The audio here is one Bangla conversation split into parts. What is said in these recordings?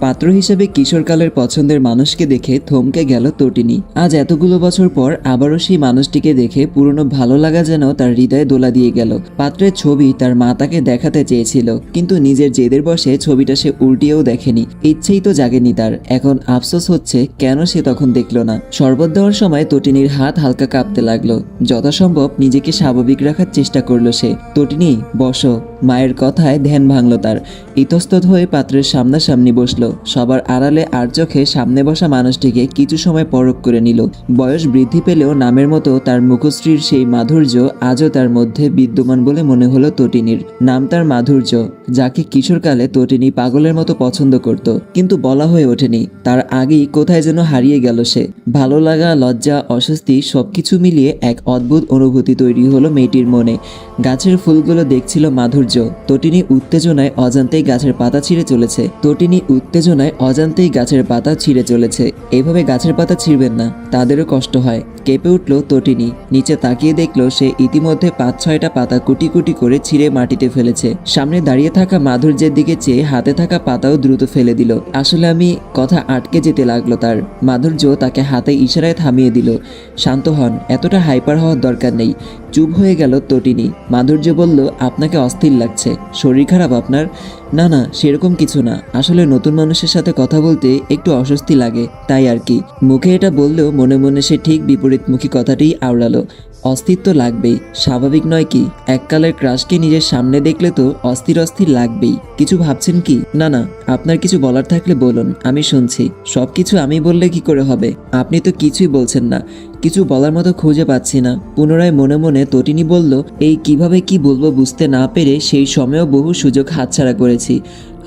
পাত্র হিসেবে কিশোরকালের পছন্দের মানুষকে দেখে থমকে গেল তটিনী। আজ এতগুলো বছর পর আবারও সেই মানুষটিকে দেখে পুরনো ভালো লাগা যেন তার হৃদয়ে দোলা দিয়ে গেল। পাত্রের ছবি তার মা তাকে দেখাতে চেয়েছিল, কিন্তু নিজের জেদের বসে ছবিটা সে উল্টিয়েও দেখেনি। ইচ্ছেই তো জাগেনি তার। এখন আফসোস হচ্ছে, কেন সে তখন দেখল না? শরবত দেওয়ার সময় তটিনীর হাত হালকা কাঁপতে লাগল। যথাসম্ভব নিজেকে স্বাভাবিক রাখার চেষ্টা করল সে। তটিনী, বসো। মায়ের কথায় ধ্যান ভাঙল তার। ইতস্তত হয়ে পাত্রের সামনাসামনি বসল। সবার আড়ালে আর চোখে সামনে বসা মানুষটিকে কিছু সময় পরখ করে নিল। বয়স বৃদ্ধি পেলেও নামের মতো তার মুখশ্রীর সেই মাধুর্য আজও তার মধ্যে বিদ্যমান বলে মনে হলো তটিনীর। নাম তার মাধুর্য, যাকে কিশোরকালে তটিনী পাগলের মতো পছন্দ করত। কিন্তু বলা হয়ে ওঠেনি, তার আগেই কোথায় যেন হারিয়ে গেল সে। ভালো লাগা, লজ্জা, অস্বস্তি সবকিছু মিলিয়ে এক অদ্ভুত অনুভূতি তৈরি হলো মেয়েটির মনে। গাছের ফুলগুলো দেখছিল মাধুর্য তটিনী উত্তেজনায় অজান্তেই গাছের পাতা ছিঁড়ে চলেছে। তটিনী উত্তেজনায় অজান্তেই গাছের পাতা ছিঁড়ে চলেছে। এভাবে গাছের পাতা ছিঁড়বেন না, তাদেরও কষ্ট হয়। কেঁপে উঠল তটিনী। নিচে তাকিয়ে দেখল সে ইতিমধ্যে পাঁচ ছয়টা পাতা কুটি কুটি করে ছিঁড়ে মাটিতে ফেলেছে। সামনে দাঁড়িয়ে থাকা মাধুর্যের দিকে চেয়ে হাতে থাকা পাতাও দ্রুত ফেলে দিল। আসলে আমি কথা আটকে যেতে লাগল তার। মাধুর্য তাকে হাতে ইশারায় থামিয়ে দিল। শান্ত হন, এতটা হাইপার হওয়ার দরকার নেই। চুপ হয়ে গেল তটিনী। মাধুর্য বলল, আপনাকে অস্থির লাগছে। শরীর খারাপ আপনার? না না, সেরকম কিছু না। আসলে নতুন মানুষের সাথে কথা বলতে একটু অস্বস্তি লাগে, তাই আর কি। মুখে এটা বললেও মনে মনে সে ঠিক বিপরীতমুখী কথাটিই আওড়ালো। তো লাগবেই। স্বাভাবিক নয় কি? এককালের ক্রাশকে নিজের সামনে দেখলে তো অস্থির অস্থির লাগবেই। কিছু ভাবছেন কি? না না, আপনার কিছু বলার থাকলে বলুন, আমি শুনছি। সব কিছু আমি বললে কি করে হবে? আপনি তো কিছুই বলছেন না। কিছু বলার মতো খুঁজে পাচ্ছি না। পুনরায় মনে মনে তটিনী বলল, এই কীভাবে কি বলব বুঝতে না পেরে সেই সময়ও বহু সুযোগ হাতছাড়া করেছি।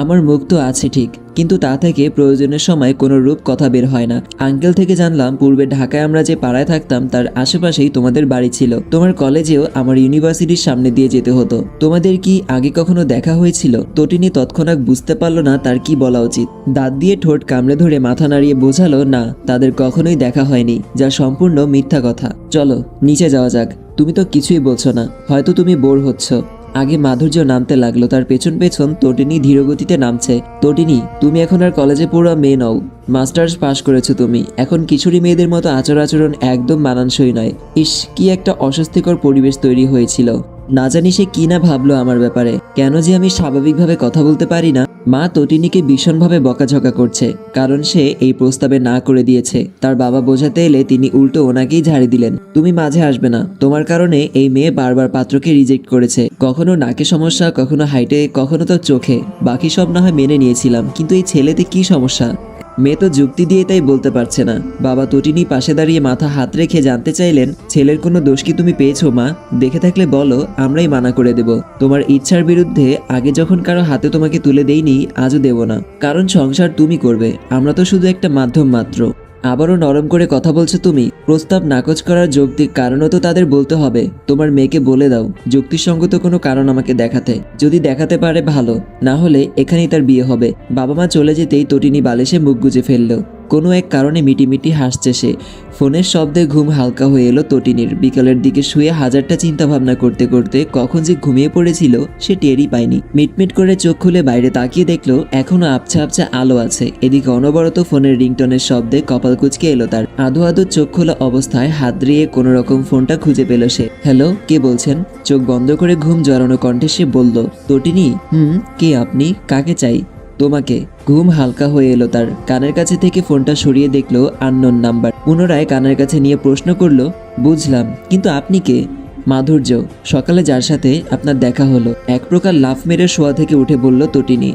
আমার মুখ তো আছে ঠিক, কিন্তু তা থেকে প্রয়োজনের সময় কোনো রূপ কথা বের হয় না। আঙ্কেল থেকে জানলাম, পূর্বে ঢাকায় আমরা যে পাড়ায় থাকতাম, তার আশেপাশেই তোমাদের বাড়ি ছিল। তোমার কলেজেও আমার ইউনিভার্সিটির সামনে দিয়ে যেতে হতো। তোমাদের কি আগে কখনো দেখা হয়েছিল? তটিনী তৎক্ষণাৎ বুঝতে পারল না তার কি বলা উচিত। দাঁত দিয়ে ঠোঁট কামড়ে ধরে মাথা নাড়িয়ে বোঝালো, না, তাদের কখনোই দেখা হয়নি, যা সম্পূর্ণ মিথ্যা কথা। চলো, নিচে যাওয়া যাক। তুমি তো কিছুই বলছো না। হয়তো তুমি বোর হচ্ছ। আগে মাধুর্য নামতে লাগল, তার পেছন পেছন তটিনী ধীরগতিতে নামছে। তটিনী, তুমি এখন আর কলেজে পড়া মেয়ে নও। মাস্টার্স পাশ করেছ তুমি। এখন কিশোরী মেয়েদের মতো আচর আচরণ একদম মানানসই নয়। ইস, কি একটা অস্বস্তিকর পরিবেশ তৈরি হয়েছিল। না জানি সে কি না ভাবলো আমার ব্যাপারে। কেন যে আমি স্বাভাবিকভাবে কথা বলতে পারি না, মা তটিনীকে ভীষণভাবে বকাঝকা করছে, কারণ সে এই প্রস্তাবে না করে দিয়েছে। তার বাবা বোঝাতে এলে তিনি উল্টো ওনাকেই ঝাড়ি দিলেন, তুমি মাঝে আসবে না। তোমার কারণে এই মেয়ে বারবার পাত্রকে রিজেক্ট করেছে। কখনো নাকে সমস্যা, কখনো হাইটে কখনো তো চোখে। বাকি সব না হয় মেনে নিয়েছিলাম, কিন্তু এই ছেলেতে কি সমস্যা? মেয়ে তো যুক্তি দিয়ে তাই বলতে পারছে না। বাবা তটিনি পাশে দাঁড়িয়ে মাথা হাত রেখে জানতে চাইলেন, ছেলের কোনো দোষ কি তুমি পেয়েছ, মা? দেখে থাকলে বলো, আমরাই মানা করে দেব। তোমার ইচ্ছার বিরুদ্ধে আগে যখন কারও হাতে তোমাকে তুলে দেইনি, আজও দেব না। কারণ সংসার তুমি করবে, আমরা তো শুধু একটা মাধ্যম মাত্র। আবারও নরম করে কথা বলছো তুমি। প্রস্তাব নাকচ করার যৌক্তিক কারণও তো তাদের বলতে হবে। তোমার মেয়েকে বলে দাও, যুক্তিসঙ্গত কোনো কারণ আমাকে দেখাতে। যদি দেখাতে পারে ভালো, না হলে এখানেই তার বিয়ে হবে। বাবা মা চলে যেতেই তটিনী বালিশে মুখ গুজে ফেলল। কোনো এক কারণে মিটিমিটি হাসছে সে। ফোনের শব্দে ঘুম হালকা হয়ে এলো তটিনীর। বিকালের দিকে শুয়ে হাজারটা চিন্তা ভাবনা করতে করতে কখন যে ঘুমিয়ে পড়েছিল সে টেরই পায়নি। মিটমিট করে চোখ খুলে বাইরে তাকিয়ে দেখল এখনও আবছা আবছা আলো আছে। এদিকে অনবরত ফোনের রিংটনের শব্দে কপাল কুচকে এলো তার। আধো আধো চোখ খোলা অবস্থায় হাত দিয়ে কোনো রকম ফোনটা খুঁজে পেল সে। হ্যালো, কে বলছেন? চোখ বন্ধ করে ঘুম জড়ানো কণ্ঠে সে বলল, তটিনী, হুম, কে আপনি? কাকে চাই? তোমাকে ঘুম হালকা হয়ে এলো। তার কানের কাছে থেকে ফোনটা সরিয়ে দেখল আননোন নাম্বার। পুনরায় কানের কাছে নিয়ে প্রশ্ন করল, বুঝলাম, কিন্তু আপনি কে? মাধুর্য, সকালে যার সাথে আপনার দেখা হলো, এক প্রকার লাফ মেরে শোয়া থেকে উঠে বলল, তটিনী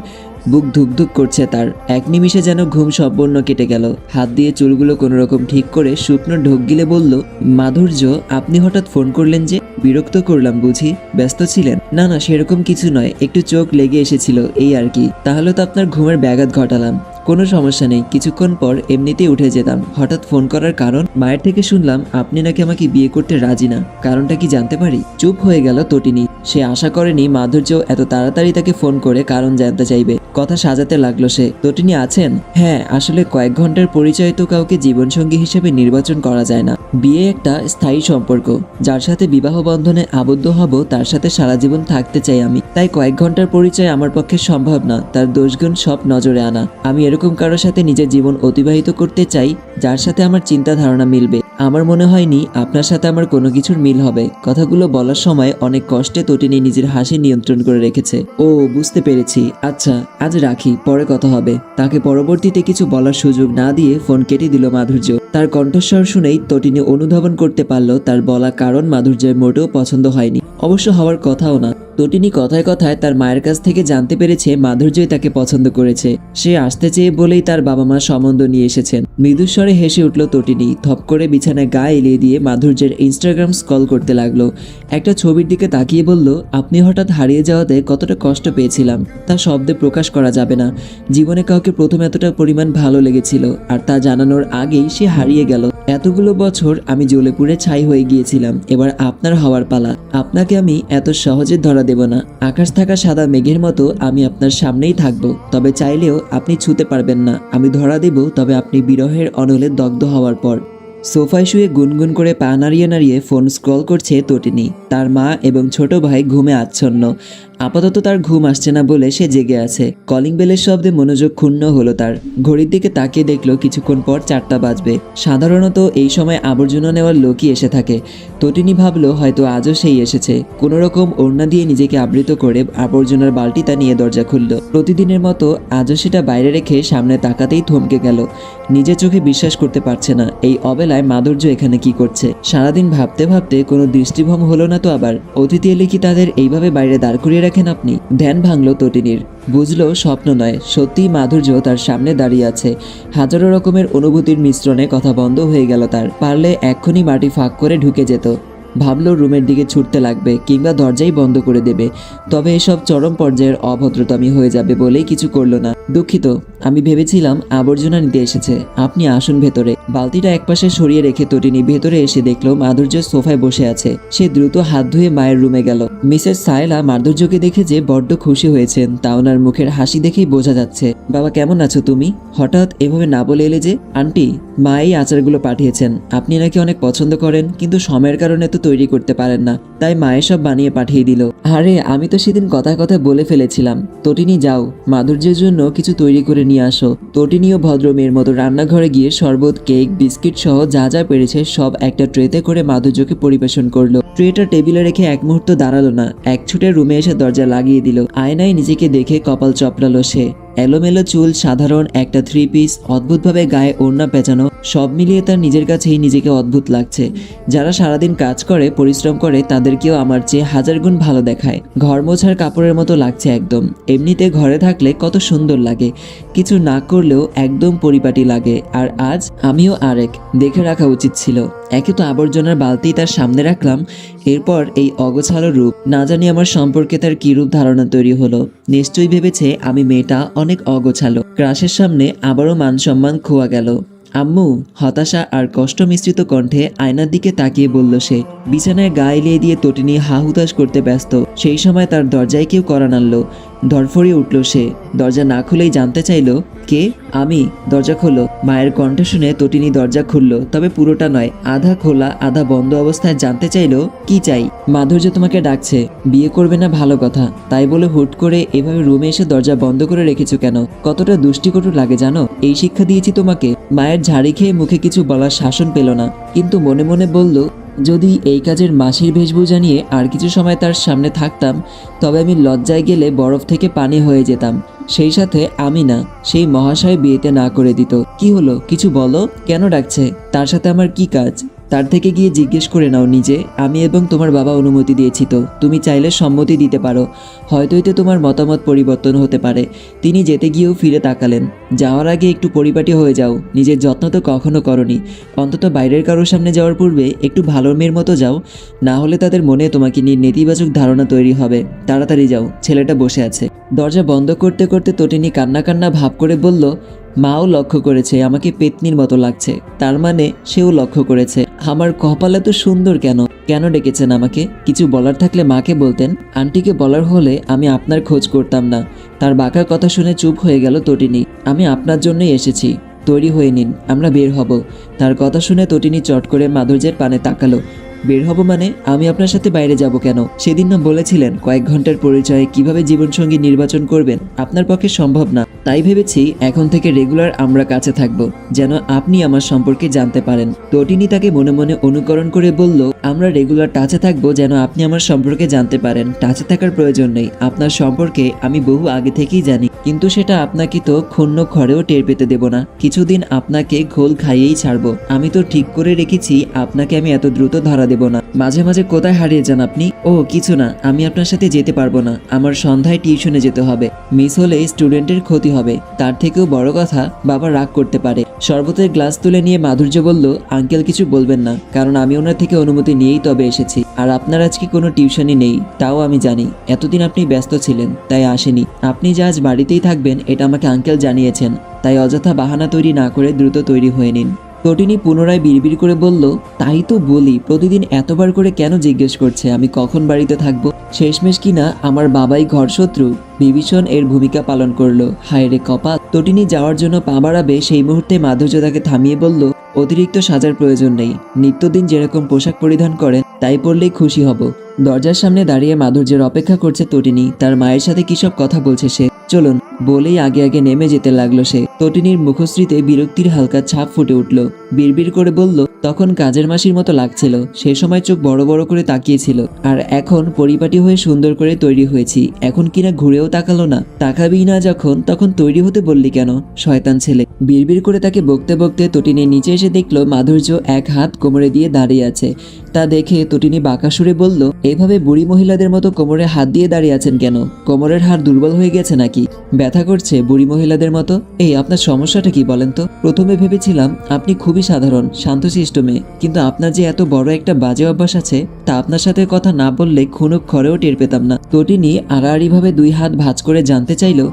বুক ধুকধুক করছে তার। এক নিমিষে যেন ঘুম সম্পূর্ণ কেটে গেল। হাত দিয়ে চুলগুলো কোনো রকম ঠিক করে শুকনো ঢোক গিলে বলল, মাধুর্য, আপনি হঠাৎ ফোন করলেন যে? বিরক্ত করলাম বুঝি। ব্যস্ত ছিলেন? না না, সেরকম কিছু নয়। একটু চোখ লেগে এসেছিল, এই আর কি। তাহলে তো আপনার ঘুমের ব্যাঘাত ঘটালাম। কোনো সমস্যা নেই। কিছুক্ষণ পর এমনিতেই উঠে যেতাম। হঠাৎ ফোন করার কারণ? মায়ের থেকে শুনলাম, আপনি নাকি আমাকে বিয়ে করতে রাজি না। কারণটা কি জানতে পারি? চুপ হয়ে গেল, তটিনী। সে আশা করেনি মাধুর্য এত তাড়াতাড়ি তাকে ফোন করে কারণ জানতে চাইবে। কথা সাজাতে লাগল সে। তটিনী আছেন? হ্যাঁ আসলে কয়েক ঘণ্টার পরিচয় তো কাউকে জীবনসঙ্গী হিসেবে নির্বাচন করা যায় না। বিয়ে একটা স্থায়ী সম্পর্ক। যার সাথে বিবাহ বন্ধনে আবদ্ধ হব, তার সাথে সারা জীবন থাকতে চাই আমি। তাই কয়েক ঘণ্টার পরিচয় আমার পক্ষে সম্ভব না। তার দোষগুণ সব নজরে আনা। আমি এরকম কারোর সাথে নিজের জীবন অতিবাহিত করতে চাই, যার সাথে আমার চিন্তা ধারণা মিলবে। আমার মনে হয়নি আপনার সাথে আমার কোনো কিছুর মিল হবে। কথাগুলো বলার সময় অনেক কষ্টে তটিনী নিজের হাসি নিয়ন্ত্রণ করে রেখেছে। ও, বুঝতে পেরেছি। আচ্ছা আজ রাখি, পরে কথা হবে। তাকে পরবর্তীতে কিছু বলার সুযোগ না দিয়ে ফোন কেটে দিল মাধুর্য। তার কণ্ঠস্বর শুনেই তটিনী অনুধাবন করতে পারল, তার বলা কারণ মাধুর্যের মোটেও পছন্দ হয়নি। অবশ্য হওয়ার কথাও না। তটিনী কথায় কথায় তার মায়ের কাছ থেকে জানতে পেরেছে মাধুর্যই তাকে পছন্দ করেছে। সে আসতে চেয়ে বলেই তার বাবা মা সম্বন্ধ নিয়ে এসেছেন। মৃদুস্বরে হেসে উঠল তটিনী থপ করে বিছানায় গা এলিয়ে দিয়ে মাধুর্যের ইনস্টাগ্রাম স্কল করতে লাগল। একটা ছবির দিকে তাকিয়ে বলল, আপনি হঠাৎ হারিয়ে যাওয়াতে কতটা কষ্ট পেয়েছিলাম, তা শব্দে প্রকাশ করা যাবে না। জীবনে কাউকে প্রথম এতটা পরিমাণ ভালো লেগেছিল, আর তা জানানোর আগেই সে হারিয়ে গেল। এতগুলো বছর আমি জ্বলে ছাই হয়ে গিয়েছিলাম, এবার আপনার হওয়ার পালা। আপনাকে আমি এত সহজে ধরা দেব না। আকাশ থাকা সাদা মেঘের মতো আমি আপনার সামনেই থাকব, তবে চাইলেও আপনি ছুতে পারবেন না। আমি ধরা দেব, তবে আপনি বিরহের অনলে দগ্ধ হওয়ার পর। সোফায় শুয়ে গুনগুন করে পা নাড়িয়ে নাড়িয়ে ফোন স্ক্রল করছে তটিনী। তার মা এবং ছোট ভাই ঘুমে আচ্ছন্ন। আপাতত তার ঘুম আসছে না বলে সে জেগে আছে। কলিং বেলের শব্দে মনোযোগ ক্ষুণ্ণ হলো তার। ঘড়ির দিকে তাকিয়ে দেখল কিছুক্ষণ পর চারটা বাজবে। সাধারণত এই সময় আবর্জনা নেওয়ার লোকই এসে থাকে। তটিনী ভাবলো হয়তো আজও সেই এসেছে। কোনো রকম ওড়না দিয়ে নিজেকে আবৃত করে আবর্জনার বালতিটা নিয়ে দরজা খুলল। প্রতিদিনের মতো আজও সেটা বাইরে রেখে সামনে তাকাতেই থমকে গেল। নিজের চোখে বিশ্বাস করতে পারছে না। এই অবেলায় মাধুর্য এখানে কি করছে? সারাদিন ভাবতে ভাবতে কোনো দৃষ্টিভঙ্গ হলো না তো আবার। অতিথি এলে কি তাদের এইভাবে বাইরে দাঁড় করিয়ে রাখেন আপনি? ধ্যান ভাঙল তটিনীর। বুঝলো, স্বপ্ন নয়, সত্যিই মাধুর্য তার সামনে দাঁড়িয়ে আছে। হাজারো রকমের অনুভূতির মিশ্রণে কথা বন্ধ হয়ে গেল তার। পারলে এক্ষুনি মাটি ফাঁক করে ঢুকে যেত। ভাবলো রুমের দিকে ছুটতে লাগবে কিংবা দরজাই বন্ধ করে দেবে। তবে এসব চরম পর্যায়ের অভদ্রতামি হয়ে যাবে বলেই কিছু করল না। দুঃখিত, আমি ভেবেছিলাম আবর্জনা নিতে এসেছে। আপনি আসুন ভেতরে। বালতিটা একপাশে সরিয়ে রেখে তটিনী ভেতরে এসে দেখল মাধুর্য সোফায় বসে আছে। সে দ্রুত হাত ধুয়ে মায়ের রুমে গেল। মিসেস সায়লা মাধুর্যকে দেখে যে বড্ড খুশি হয়েছেন, তা ওনার মুখের হাসি দেখেই বোঝা যাচ্ছে। বাবা, কেমন আছো তুমি? হঠাৎ এভাবে না বলে এলে যে? আন্টি, মা এই আচারগুলো পাঠিয়েছেন। আপনি নাকি অনেক পছন্দ করেন, কিন্তু সময়ের কারণে তো তৈরি করতে পারেন না। তাই মায়ের সব বানিয়ে পাঠিয়ে দিল। আরে, আমি তো সেদিন কথায় কথায় বলে ফেলেছিলাম। তটিনী, যাও। মাধুর্যের জন্য কিছু তৈরি করে নিয়ে আসো। তটিনীও ভদ্র মেয়ের মতো রান্নাঘরে গিয়ে শরবত, কেক, বিস্কিট সহ যা যা পেরেছে সব একটা ট্রেতে করে মাধুর্যকে পরিবেশন করল। ট্রেটা টেবিলে রেখে এক মুহূর্ত দাঁড়াল না। এক ছুটে রুমে এসে দরজা লাগিয়ে দিল। আয়নায় নিজেকে দেখে কপাল চপড়ালো সে। এলোমেলো চুল, সাধারণ একটা থ্রি পিস অদ্ভুতভাবে গায়ে ওড়না পেঁচানো, সব মিলিয়ে তার নিজের কাছেই নিজেকে অদ্ভুত লাগছে। যারা সারাদিন কাজ করে, পরিশ্রম করে, তাদেরকেও আমার চেয়ে হাজার গুণ ভালো দেখায়। ঘর মোছার কাপড়ের মতো লাগছে একদম। এমনিতে ঘরে থাকলে কত সুন্দর লাগে। কিছু না করলেও একদম পরিপাটি লাগে। আর আজ আমিও আরেক। দেখে রাখা উচিত ছিল। একে তো আবর্জনার বালতি তার সামনে রাখলাম। এরপর এই অগোছালো রূপ না জানি আমার সম্পর্কে তার কি রূপ ধারণা তৈরি হলো। নিশ্চয়ই ভেবেছে আমি মেয়েটা অনেক অগোছালো। ক্রাশের সামনে আবারও মান সম্মান খোয়া গেল। আম্মু, হতাশা আর কষ্ট মিশ্রিত কণ্ঠে আয়নার দিকে তাকিয়ে বলল সে। বিছানায় গা এলিয়ে দিয়ে তটিনী হা হুতাশ করতে ব্যস্ত। সেই সময় তার দরজায় কেউ করা নাড়ল। ধরফরিয়ে উঠল সে। দরজা না খুলেই জানতে চাইলো, কে? আমি? দরজা খোলো। মায়ের কণ্ঠ শুনে তটিনী দরজা খুলল। তবে পুরোটা নয়, আধা খোলা, আধা বন্ধ অবস্থায় জানতে চাইলো, কি চাই? মাধুর্য তোমাকে ডাকছে, বিয়ে করবে না ভালো কথা। তাই বলে হুট করে এভাবে রুমে এসে দরজা বন্ধ করে রেখেছো কেন? কতটা দুষ্টিকটু লাগে জানো? এই শিক্ষা দিয়েছি তোমাকে। মায়ের ঝাড়ি খেয়ে মুখে কিছু বলার শাসন পেল না। কিন্তু মনে মনে বলল, যদি এই কাজের মাসির বেশভূষা নিয়ে আর কিছু সময় তার সামনে থাকতাম, তবে আমি লজ্জায় গেলে বরফ থেকে পানি হয়ে যেতাম। সেই সাথে আমি না, সেই মহাশয় বিয়েতে না করে দিত। কি হলো? কিছু বলো? কেন ডাকছে? তার সাথে আমার কি কাজ? তার থেকে গিয়ে জিজ্ঞেস করে নাও নিজে, আমি এবং তোমার বাবা অনুমতি দিয়েছি তো, তুমি চাইলে সম্মতি দিতে পারো। হয়তো এতে তোমার মতামত পরিবর্তন হতে পারে। তিনি যেতে গিয়েও ফিরে তাকালেন। যাওয়ার আগে একটু পরিপাটি হয়ে যাও, নিজের যত্ন তো কখনো করনি। অন্তত বাইরের কারোর সামনে যাওয়ার পূর্বে একটু ভালো মেয়ের মতো যাও, না হলে তাদের মনে তোমাকে নিয়ে নেতিবাচক ধারণা তৈরি হবে। তাড়াতাড়ি যাও, ছেলেটা বসে আছে। দরজা বন্ধ করতে করতে তটিনী কান্না কান্না ভাব করে বলল মাও লক্ষ্য করেছে, আমাকে পেতনির মতো লাগছে। তার মানে সেও লক্ষ্য করেছে, আমার কপাল এত সুন্দর কেন? কেন ডেকেছেন আমাকে? কিছু বলার থাকলে মাকে বলতেন। আন্টিকে বলার হলে আমি আপনার খোঁজ করতাম না। তার বাঁকা কথা শুনে চুপ হয়ে গেল তটিনি, আমি আপনার জন্যই এসেছি। তৈরি হয়ে নিন, আমরা বের হব। তার কথা শুনে তটিনি চট করে মাধুর্যের পানে তাকালো। বের হব মানে আমি আপনার সাথে বাইরে যাব কেন? সেদিন না বলেছিলেন কয়েক ঘণ্টার পরিচয়ে কীভাবে জীবনসঙ্গী নির্বাচন করবেন। আপনার পক্ষে সম্ভব না। তাই ভেবেছি এখন থেকে রেগুলার আমরা কাছে থাকব, যেন আপনি আমার সম্পর্কে জানতে পারেন। তটিনী তাকে মনে মনে অনুকরণ করে বলল, আমরা রেগুলার টাচে থাকব যেন আপনি আমার সম্পর্কে জানতে পারেন। টাচে থাকার প্রয়োজন নেই। আপনার সম্পর্কে আমি বহু আগে থেকেই জানি। কিন্তু সেটা আপনাকে তো ক্ষুণ্ণ ঘরেও টের পেতে দেব না। কিছুদিন আপনাকে ঘোল খাইয়েই ছাড়বো। আমি তো ঠিক করে রেখেছি, আপনাকে আমি এত দ্রুত ধরা দেব না। মাঝে মাঝে কোথায় হারিয়ে যান আপনি? ও, কিছু না, আমি আপনার সাথে যেতে পারব না। আমার সন্ধ্যায় টিউশনে যেতে হবে। মিস হলে স্টুডেন্টের ক্ষতি হবে। তার থেকেও বড় কথা, বাবা রাগ করতে পারে। শরবতের গ্লাস তুলে নিয়ে মাধুর্য বলল, আঙ্কেল, কিছু বলবেন না। কারণ আমি ওনার থেকে অনুমতি নিয়েই তবে এসেছি। আর আপনার আজকে কোনো টিউশনই নেই, তাও আমি জানি। এতদিন আপনি ব্যস্ত ছিলেন, তাই আসেনি। আপনি যে আজ বাড়িতেই থাকবেন, এটা আমাকে আঙ্কেল জানিয়েছেন। তাই অযথা বাহানা তৈরি না করে দ্রুত তৈরি হয়ে নিন। তটিনী পুনরায় বিড়বিড় করে বলল, তাই তো বলি, প্রতিদিন এতবার করে কেন জিজ্ঞেস করছে? আমি কখন বাড়িতে থাকব? শেষমেশ কিনা আমার বাবাই ঘর শত্রু বিভীষণ এর ভূমিকা পালন করল। হায় রে কপাল! তটিনী যাওয়ার জন্য পা বাড়াবে, সেই মুহূর্তে মাধুর্য তাকে থামিয়ে বলল অতিরিক্ত সাজার প্রয়োজন নেই। নিত্যদিন যেরকম পোশাক পরিধান করেন, তাই পরলেই খুশি হব। দরজার সামনে দাঁড়িয়ে মাধুর্যের অপেক্ষা করছে তটিনী। তার মায়ের সাথে কিসব কথা বলছে সে? চলুন, বলেই আগে আগে নেমে যেতে লাগল সে। তটিনীর মুখশ্রীতে বিরক্তির হালকা ছাপ ফুটে উঠল। বিড়বিড় করে বলল, তখন কাজের মাসির মতো লাগছিল। সে সময় চোখ বড় বড় করে তাকিয়েছিল। আর এখন পরিপাটি হয়ে সুন্দর করে তৈরি হয়েছি। এখন কিনা ঘুরেও তাকালো না। তাকাবি না যখন, তখন তৈরি হতে বললি কেন, শয়তান ছেলে? বিড়বিড় করে তাকে বকতে বকতে তটিনীর নিচে এসে দেখল মাধুর্য এক হাত কোমরে দিয়ে দাঁড়িয়ে আছে। তা দেখে তটিনী বাঁকা সুরে বলল, এভাবে বুড়ি মহিলাদের মতো কোমরে হাত দিয়ে দাঁড়িয়ে আছেন কেন? কোমরের হাড় দুর্বল হয়ে গেছে নাকি? ব্যথা করছে বুড়ি মহিলাদের মতো? এই, আপনার সমস্যাটা কি বলেন তো? প্রথমে ভেবেছিলাম আপনি খুবই সাধারণ, শান্তশিষ্ট মেয়ে, কিন্তু আপনার যে এত বড় একটা বাজে অভ্যাস আছে, তা আপনার সাথে কথা না বললে খুনুক খড়েও টের পেতাম না। তটিনী আড়াআড়িভাবে দুই হাত ভাঁজ করে জানতে চাইলো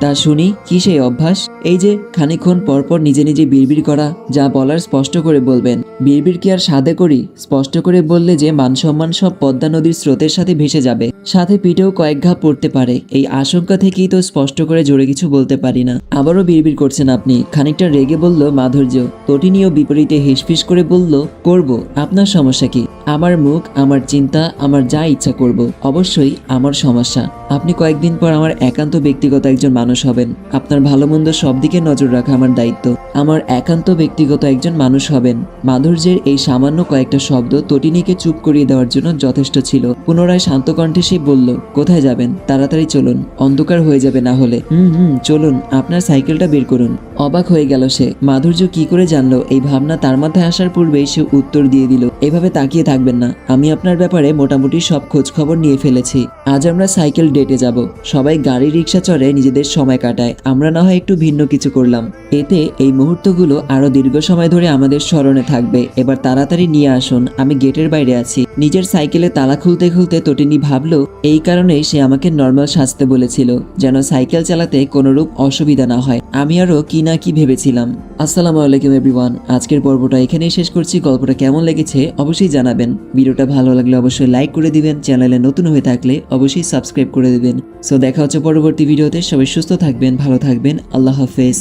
তা শুনি কি সেই অভ্যাস? এই যে খানিক্ষণ পরপর নিজে নিজে বিড়বিড় করা, যা বলার স্পষ্ট করে বলবেন। বিড়বিড় কি আর সাদে করি? স্পষ্ট করে বললে যে মান সম্মান সব পদ্মা নদীর স্রোতের সাথে ভেসে যাবে। সাথে পিঠেও কয়েক ঘা পড়তে পারে। এই আশঙ্কা থেকেই তো স্পষ্ট করে জোরে কিছু বলতে পারি না। আবারও বিড়বিড় করছেন আপনি। খানিকটা রেগে বলল, মাধুর্য তটিনীয় বিপরীতে হিসফিস করে বলল, করব, আপনার সমস্যা কি? আমার মুখ, আমার চিন্তা, আমার যা ইচ্ছা করব, অবশ্যই আমার সমস্যা। আপনি কয়েকদিন পর আমার একান্ত ব্যক্তিগত একজন মানুষ হবেন। আপনার ভালো মন্দ সব দিকে নজর রাখা আমার দায়িত্ব। আমার একান্ত ব্যক্তিগত একজন মানুষ হবেন। মাধুর্যের এই সামান্য কয়েকটা শব্দ তটিনীকে চুপ করিয়ে দেওয়ার জন্য যথেষ্ট ছিল। পুনরায় শান্ত কণ্ঠে সে বলল, কোথায় যাবেন? তাড়াতাড়ি চলুন। অন্ধকার হয়ে যাবে না হলে। হুম হুম, চলুন। আপনার সাইকেলটা বের করুন। অবাক হয়ে গেল সে। মাধুর্য কি করে জানলো? এই ভাবনা তার মাথায় আসার পূর্বেই সে উত্তর দিয়ে দিল, এভাবে তাকিয়ে থাকবেন না। আমি আপনার ব্যাপারে মোটামুটি সব খোঁজ খবর নিয়ে ফেলেছি। আজ আমরা সাইকেল ডেটে যাব। সবাই গাড়ি রিক্সা চড়ে নিজেদের সময় কাটায়। আমরা না হয় একটু ভিন্ন কিছু করলাম। এতে এই মুহূর্তগুলো আরও দীর্ঘ সময় ধরে আমাদের স্মরণে থাকবে। এবার তাড়াতাড়ি নিয়ে আসুন। আমি গেটের বাইরে আছি। নিজের সাইকেলে তালা খুলতে খুলতে তটিনী ভাবলো, এই কারণেই সে আমাকে নর্মাল সাজতে বলেছিল, যেন সাইকেল চালাতে কোনোরূপ অসুবিধা না হয়। আমি আরও কি না কি ভেবেছিলাম? আসসালামু আলাইকুম, এভরিওয়ান। আজকের পর্বটা এখানেই শেষ করছি। গল্পটা কেমন লেগেছে অবশ্যই জানাবেন। ভিডিওটা ভালো লাগলে অবশ্যই লাইক করে দিবেন। চ্যানেলে নতুন হয়ে থাকলে অবশ্যই সাবস্ক্রাইব করে দিবেন। সো দেখা হচ্ছে পরবর্তী ভিডিওতে। সবাই সুস্থ থাকবেন, ভালো থাকবেন। আল্লাহ হাফেজ।